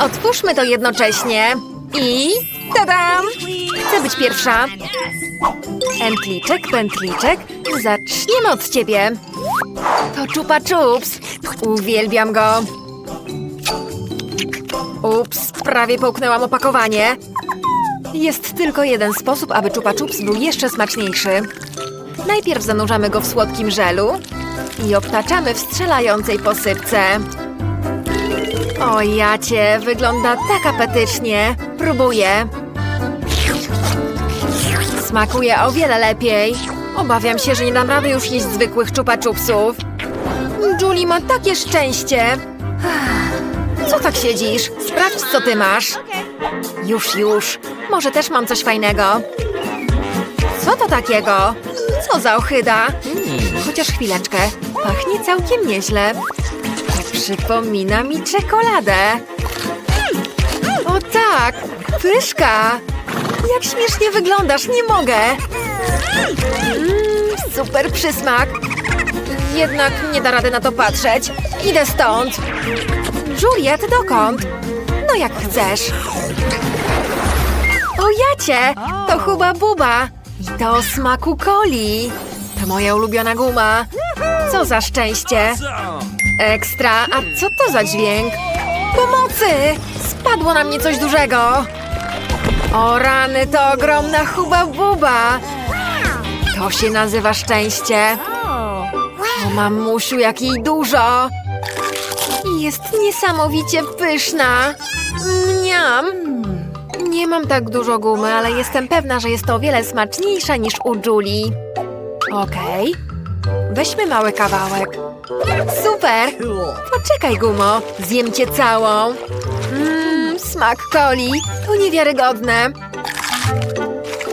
Otwórzmy to jednocześnie. I... Tadam! Chcę być pierwsza. Pętliczek, pętliczek. Zaczniemy od ciebie. To Chupa Chups. Uwielbiam go. Ups, prawie połknęłam opakowanie. Jest tylko jeden sposób, aby Chupa Chups był jeszcze smaczniejszy. Najpierw zanurzamy go w słodkim żelu i obtaczamy w strzelającej posypce. O jacie, wygląda tak apetycznie. Próbuję. Smakuje o wiele lepiej. Obawiam się, że nie dam rady już jeść zwykłych Chupa Chupsów. Julie ma takie szczęście. Co tak siedzisz? Sprawdź, co ty masz. Już, już. Może też mam coś fajnego. Co to takiego? Co za ochyda? Chociaż chwileczkę. Pachnie całkiem nieźle. Przypomina mi czekoladę. O tak! Pyszka! Jak śmiesznie wyglądasz, nie mogę! Mmm, super przysmak. Jednak nie da rady na to patrzeć. Idę stąd. Juliet, dokąd? No jak chcesz. O jacie! To Huba Buba! I to smaku coli. To moja ulubiona guma. Co za szczęście. Ekstra, a co to za dźwięk? Pomocy! Spadło na mnie coś dużego. O rany, to ogromna Huba Buba. To się nazywa szczęście. O mamusiu, jak jej dużo. Jest niesamowicie pyszna. Mniam. Nie mam tak dużo gumy, ale jestem pewna, że jest to o wiele smaczniejsza niż u Julii. Okej. Weźmy mały kawałek. Super! Poczekaj, Gumo. Zjem cię całą. Mmm, smak coli. To niewiarygodne.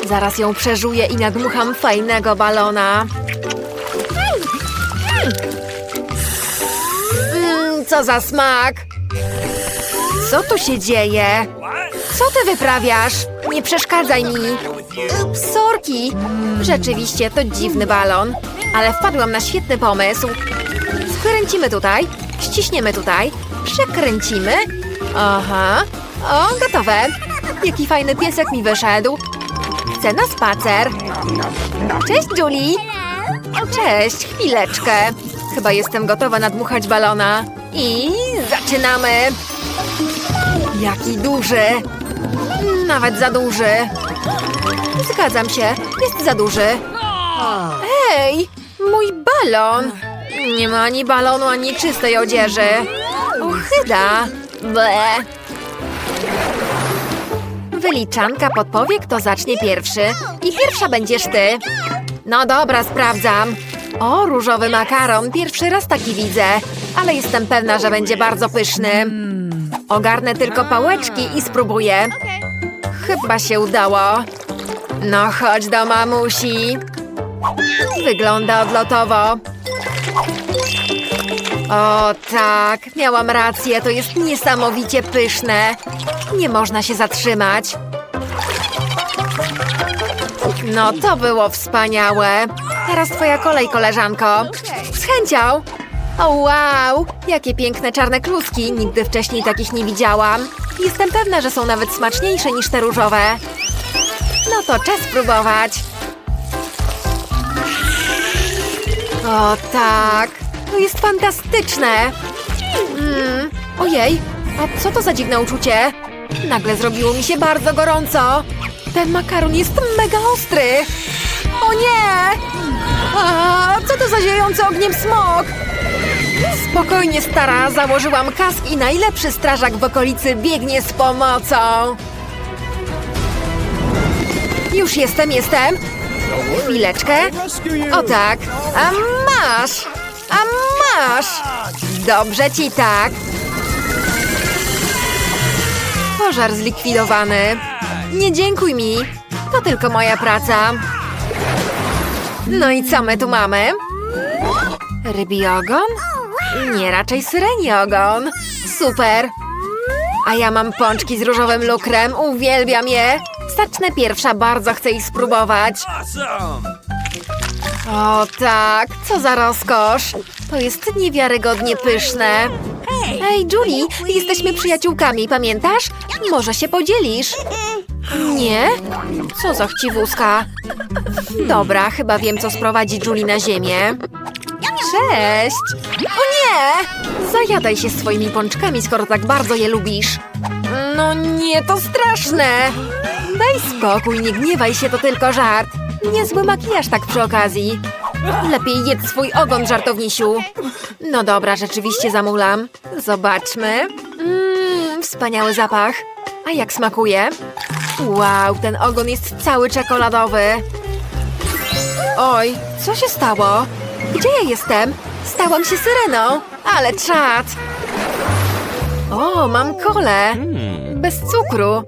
Zaraz ją przeżuję i nadmucham fajnego balona. Mmm, co za smak! Co tu się dzieje? Co ty wyprawiasz? Nie przeszkadzaj mi. Sorki! Rzeczywiście, to dziwny balon. Ale wpadłam na świetny pomysł. Skręcimy tutaj, ściśniemy tutaj, przekręcimy. Aha. O, gotowe. Jaki fajny piesek mi wyszedł. Chcę na spacer. Cześć, Julie. Cześć, chwileczkę. Chyba jestem gotowa nadmuchać balona. I zaczynamy. Jaki duży. Nawet za duży. Zgadzam się, jest za duży. Hej, mój balon. Nie ma ani balonu, ani czystej odzieży. Ochyda. Ble. Wyliczanka podpowie, kto zacznie pierwszy. I pierwsza będziesz ty. No dobra, sprawdzam. O, różowy makaron. Pierwszy raz taki widzę. Ale jestem pewna, że będzie bardzo pyszny. Ogarnę tylko pałeczki i spróbuję. Chyba się udało. No chodź do mamusi. Wygląda odlotowo. O tak, miałam rację, to jest niesamowicie pyszne. Nie można się zatrzymać. No to było wspaniałe. Teraz twoja kolej, koleżanko. Z chęcią. O wow, jakie piękne czarne kluski. Nigdy wcześniej takich nie widziałam. Jestem pewna, że są nawet smaczniejsze niż te różowe. No to czas spróbować. O tak, to jest fantastyczne. Mm, ojej, a co to za dziwne uczucie? Nagle zrobiło mi się bardzo gorąco. Ten makaron jest mega ostry. O nie! A, co to za ziejący ogniem smok? Spokojnie, stara, założyłam kask i najlepszy strażak w okolicy biegnie z pomocą. Już jestem, jestem. Chwileczkę. O tak. A masz! Masz! Dobrze ci tak. Pożar zlikwidowany. Nie dziękuj mi. To tylko moja praca. No i co my tu mamy? Rybi ogon? Nie, raczej syreni ogon. Super. A ja mam pączki z różowym lukrem. Uwielbiam je. Zacznę pierwsza, bardzo chcę ich spróbować. O tak, co za rozkosz. To jest niewiarygodnie pyszne. Ej, Julie, jesteśmy przyjaciółkami, pamiętasz? Może się podzielisz? Nie? Co za chciwuska? Dobra, chyba wiem, co sprowadzi Julie na ziemię. Cześć! O nie! Zajadaj się swoimi pączkami, skoro tak bardzo je lubisz. No nie, to straszne! Daj spokój, nie gniewaj się, to tylko żart. Niezły makijaż tak przy okazji. Lepiej jedz swój ogon, żartownisiu. No dobra, rzeczywiście zamulam. Zobaczmy. Mmm, wspaniały zapach. A jak smakuje? Wow, ten ogon jest cały czekoladowy. Oj, co się stało? Gdzie ja jestem? Stałam się syreną, ale czad. O, mam kolę. Bez cukru.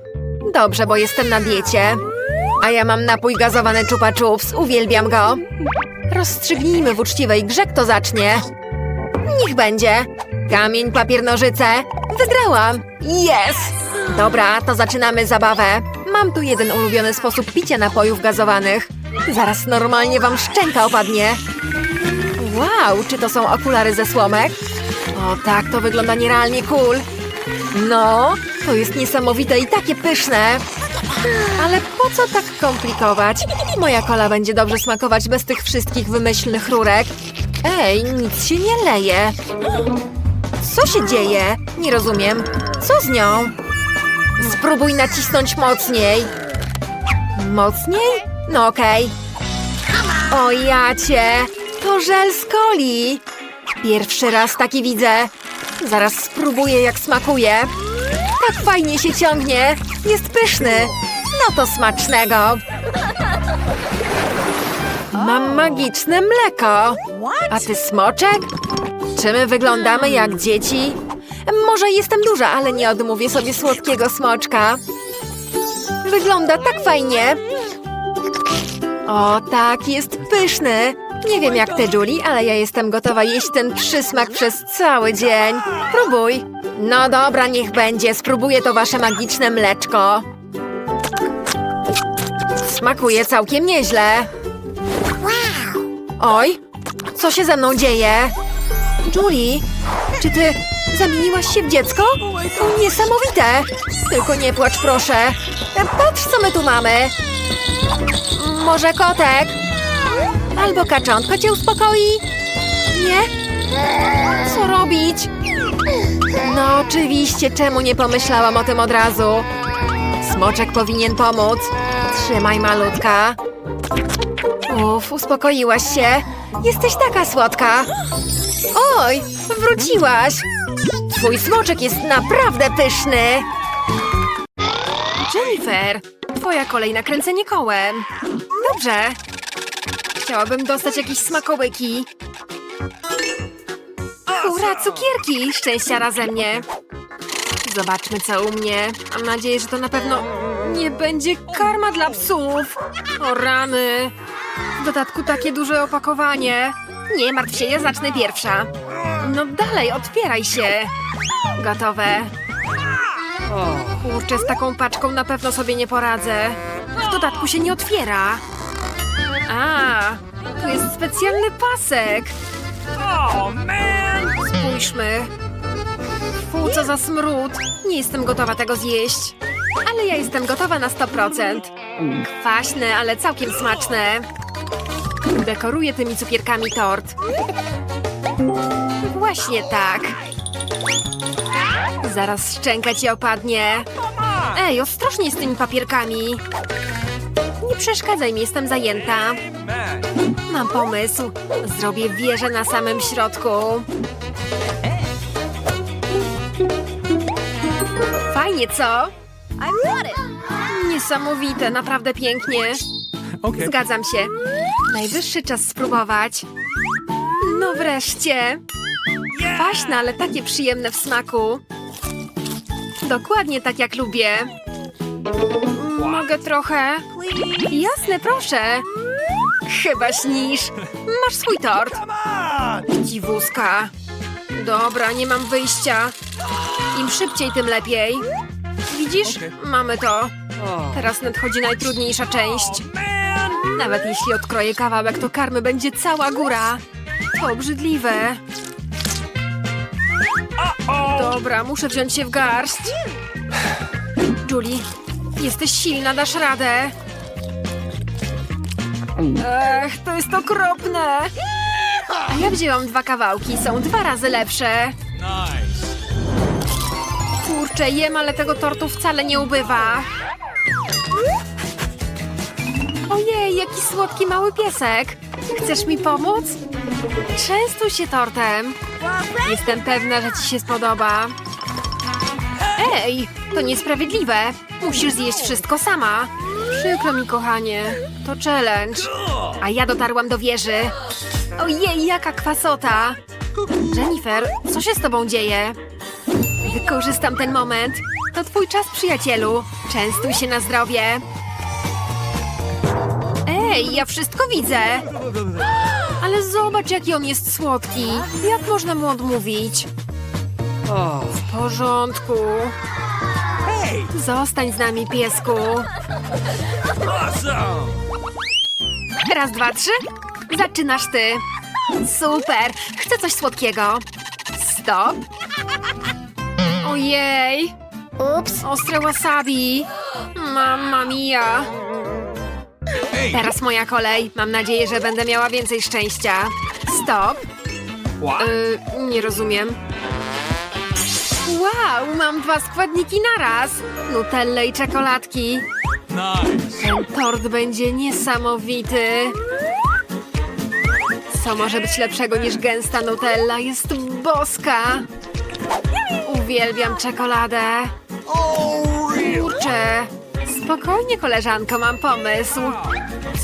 Dobrze, bo jestem na diecie. A ja mam napój gazowany Chupa Chups. Uwielbiam go. Rozstrzygnijmy w uczciwej grze, kto zacznie. Niech będzie. Kamień, papier, nożyce. Wygrałam. Yes! Dobra, to zaczynamy zabawę. Mam tu jeden ulubiony sposób picia napojów gazowanych. Zaraz normalnie wam szczęka opadnie. Wow, czy to są okulary ze słomek? O tak, to wygląda nierealnie cool. No, to jest niesamowite i takie pyszne. Ale po co tak komplikować? Moja kola będzie dobrze smakować bez tych wszystkich wymyślnych rurek. Ej, nic się nie leje. Co się dzieje? Nie rozumiem. Co z nią? Spróbuj nacisnąć mocniej. Mocniej? No okej. O jacie, to żel z coli. Pierwszy raz taki widzę. Zaraz spróbuję jak smakuje. Tak fajnie się ciągnie. Jest pyszny. No to smacznego. Mam magiczne mleko. A ty smoczek? Czy my wyglądamy jak dzieci? Może jestem duża, ale nie odmówię sobie słodkiego smoczka. Wygląda tak fajnie. O, tak, jest pyszny. Nie wiem jak ty, Julie, ale ja jestem gotowa jeść ten przysmak przez cały dzień. Próbuj. No dobra, niech będzie. Spróbuję to wasze magiczne mleczko. Smakuje całkiem nieźle. Oj, co się ze mną dzieje? Julie, czy ty zamieniłaś się w dziecko? To niesamowite. Tylko nie płacz, proszę. Patrz, co my tu mamy. Może kotek? Albo kaczątko cię uspokoi? Nie? Co robić? No oczywiście, czemu nie pomyślałam o tym od razu? Smoczek powinien pomóc. Trzymaj, malutka. Uf, uspokoiłaś się. Jesteś taka słodka. Oj, wróciłaś. Twój smoczek jest naprawdę pyszny. Jennifer, twoja kolej na kręcenie kołem. Dobrze. Chciałabym dostać jakieś smakołyki. Hurra, cukierki! Szczęścia razem mnie. Zobaczmy, co u mnie. Mam nadzieję, że to na pewno nie będzie karma dla psów. O rany. W dodatku takie duże opakowanie. Nie martw się, ja zacznę pierwsza. No dalej, otwieraj się. Gotowe. Kurczę, z taką paczką na pewno sobie nie poradzę. W dodatku się nie otwiera. A, jest specjalny pasek. Oh man! Spójrzmy. Fu, co za smród. Nie jestem gotowa tego zjeść. Ale ja jestem gotowa na 100%. Kwaśne, ale całkiem smaczne. Dekoruję tymi cukierkami tort. Właśnie tak. Zaraz szczęka ci opadnie. Ej, ostrożnie z tymi papierkami. Nie przeszkadzaj mi, jestem zajęta. Mam pomysł. Zrobię wieżę na samym środku. Fajnie, co? Niesamowite, naprawdę pięknie. Okay. Zgadzam się. Najwyższy czas spróbować. No wreszcie. Kwaśne, ale takie przyjemne w smaku. Dokładnie tak jak lubię. Mogę trochę? Jasne, proszę. Chyba śnisz. Masz swój tort. Dziwuska. Dobra, nie mam wyjścia. Im szybciej, tym lepiej. Widzisz? Mamy to. Teraz nadchodzi najtrudniejsza część. Nawet jeśli odkroję kawałek, to karmy będzie cała góra. To obrzydliwe. Dobra, muszę wziąć się w garść. Julie, jesteś silna, dasz radę. Ech, to jest okropne. A ja wzięłam dwa kawałki, są dwa razy lepsze. Kurczę, jem, ale tego tortu wcale nie ubywa. Ojej, jaki słodki mały piesek. Chcesz mi pomóc? Częstuj się tortem. Jestem pewna, że ci się spodoba. Ej, to niesprawiedliwe. Musisz zjeść wszystko sama. Przykro mi, kochanie. To challenge. A ja dotarłam do wieży. Ojej, jaka kwasota. Jennifer, co się z tobą dzieje? Wykorzystam ten moment. To twój czas, przyjacielu. Częstuj się na zdrowie. Ej, ja wszystko widzę. Ale zobacz, jaki on jest słodki. Jak można mu odmówić? W porządku. Hey. Zostań z nami, piesku. Awesome. Raz, dwa, trzy. Zaczynasz ty. Super. Chcę coś słodkiego. Stop. Ojej. Ups. Ostre wasabi. Mamma mia. Teraz moja kolej. Mam nadzieję, że będę miała więcej szczęścia. Stop. Y, nie rozumiem. Wow, mam dwa składniki naraz. Nutelle i czekoladki. Nice. Ten tort będzie niesamowity. Co może być lepszego niż gęsta Nutella? Jest boska. Uwielbiam czekoladę. Kurczę. Spokojnie, koleżanko, mam pomysł.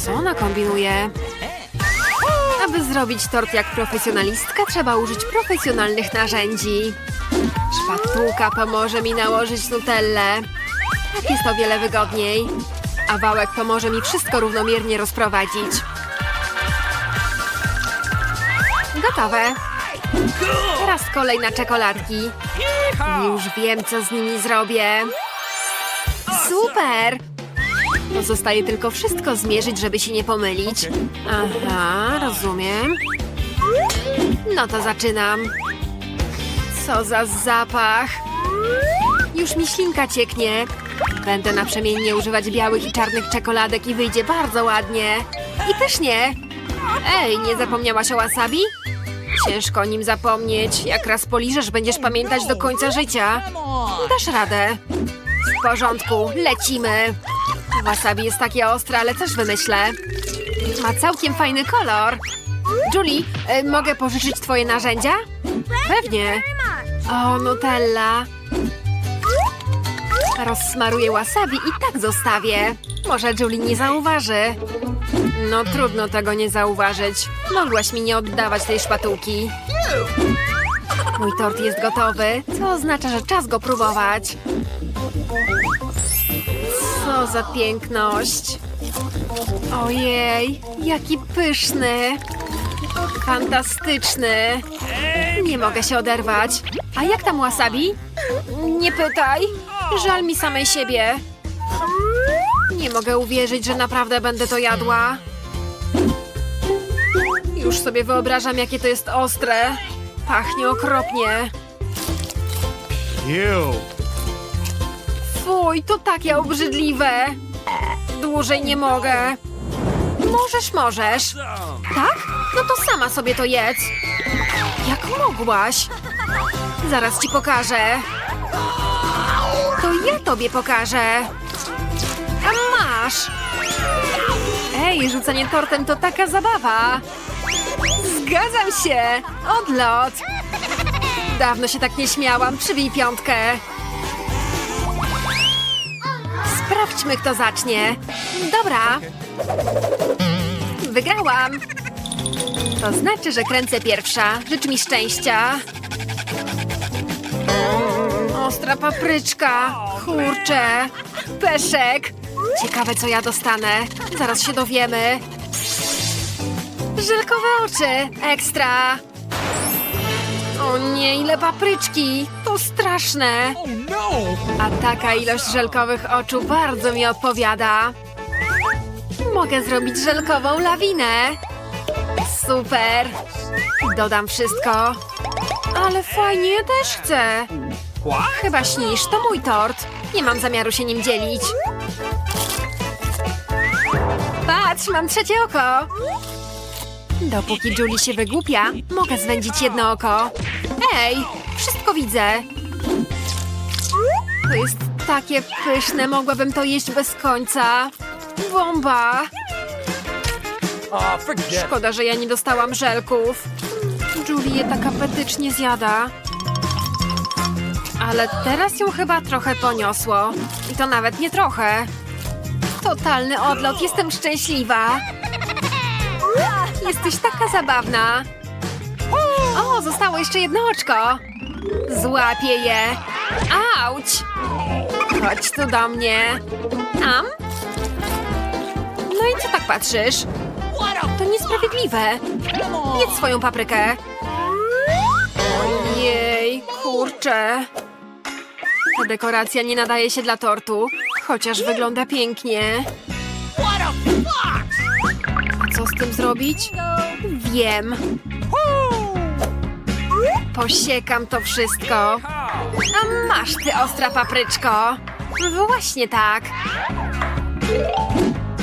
Co ona kombinuje? Aby zrobić tort jak profesjonalistka, trzeba użyć profesjonalnych narzędzi. Szpatułka pomoże mi nałożyć nutellę. Tak jest o wiele wygodniej. A wałek pomoże mi wszystko równomiernie rozprowadzić. Gotowe. Teraz kolej na czekoladki. Już wiem, co z nimi zrobię. Super! Pozostaje tylko wszystko zmierzyć, żeby się nie pomylić. Aha, rozumiem. No to zaczynam. Co za zapach! Już mi ślinka cieknie. Będę naprzemiennie używać białych i czarnych czekoladek i wyjdzie bardzo ładnie. I pysznie. Ej, nie zapomniałaś o wasabi? Ciężko o nim zapomnieć. Jak raz poliżesz, będziesz pamiętać do końca życia. Dasz radę. W porządku, lecimy. Wasabi jest takie ostre, ale też wymyślę. Ma całkiem fajny kolor. Julie, y, mogę pożyczyć twoje narzędzia? Pewnie. O, Nutella. Rozsmaruję wasabi i tak zostawię. Może Julie nie zauważy. No trudno tego nie zauważyć. Mogłaś mi nie oddawać tej szpatułki. Mój tort jest gotowy, co oznacza, że czas go próbować. Co za piękność. Ojej, jaki pyszny. Fantastyczny. Nie mogę się oderwać. A jak tam wasabi? Nie pytaj. Żal mi samej siebie. Nie mogę uwierzyć, że naprawdę będę to jadła. Już sobie wyobrażam, jakie to jest ostre. Pachnie okropnie. Fuj, to takie obrzydliwe. Dłużej nie mogę. Możesz, możesz. Tak? No to sama sobie to jedz. Mogłaś? Zaraz ci pokażę. To ja tobie pokażę. Masz. Ej, rzucanie tortem to taka zabawa. Zgadzam się. Odlot. Dawno się tak nie śmiałam. Przybij piątkę. Sprawdźmy, kto zacznie. Dobra. Wygrałam. To znaczy, że kręcę pierwsza. Życz mi szczęścia. Ostra papryczka. Kurczę. Peszek. Ciekawe, co ja dostanę. Zaraz się dowiemy. Żelkowe oczy. Ekstra. O nie, ile papryczki. To straszne. A taka ilość żelkowych oczu bardzo mi odpowiada. Mogę zrobić żelkową lawinę. Super. Dodam wszystko. Ale fajnie, ja też chcę. Chyba śnisz, to mój tort. Nie mam zamiaru się nim dzielić. Patrz, mam trzecie oko. Dopóki Julie się wygłupia, mogę zwędzić jedno oko. Ej, wszystko widzę. To jest takie pyszne, mogłabym to jeść bez końca. Bomba! Oh, forget. Szkoda, że ja nie dostałam żelków. Julie je tak apetycznie zjada. Ale teraz ją chyba trochę poniosło. I to nawet nie trochę. Totalny odlot, jestem szczęśliwa. Jesteś taka zabawna. O, zostało jeszcze jedno oczko. Złapię je. Auć! Chodź tu do mnie. Am? No i co tak patrzysz? To niesprawiedliwe. Jedz swoją paprykę. Ojej, kurczę. Ta dekoracja nie nadaje się dla tortu, chociaż wygląda pięknie. A co z tym zrobić? Wiem. Posiekam to wszystko. A masz ty ostra papryczko. Właśnie tak.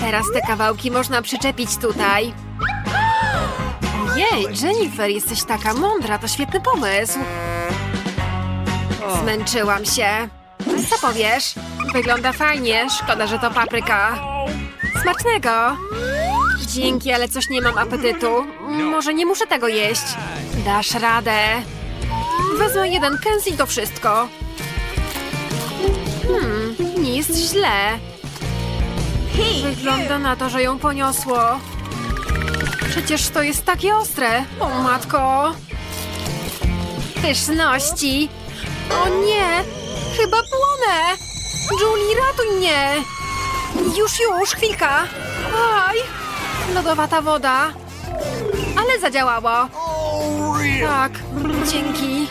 Teraz te kawałki można przyczepić tutaj. Ojej, Jennifer, jesteś taka mądra, to świetny pomysł. Zmęczyłam się. Co powiesz? Wygląda fajnie, szkoda, że to papryka. Smacznego! Dzięki, ale coś nie mam apetytu. Może nie muszę tego jeść. Dasz radę. Wezmę jeden kęs i to wszystko. Hmm, nie jest źle. Wygląda na to, że ją poniosło. Przecież to jest takie ostre. O matko. Pyszności. O nie, chyba płonę. Julie, ratuj mnie. Już, już, chwilka. Aj, lodowata woda. Ale zadziałało. Oh. Tak, dzięki.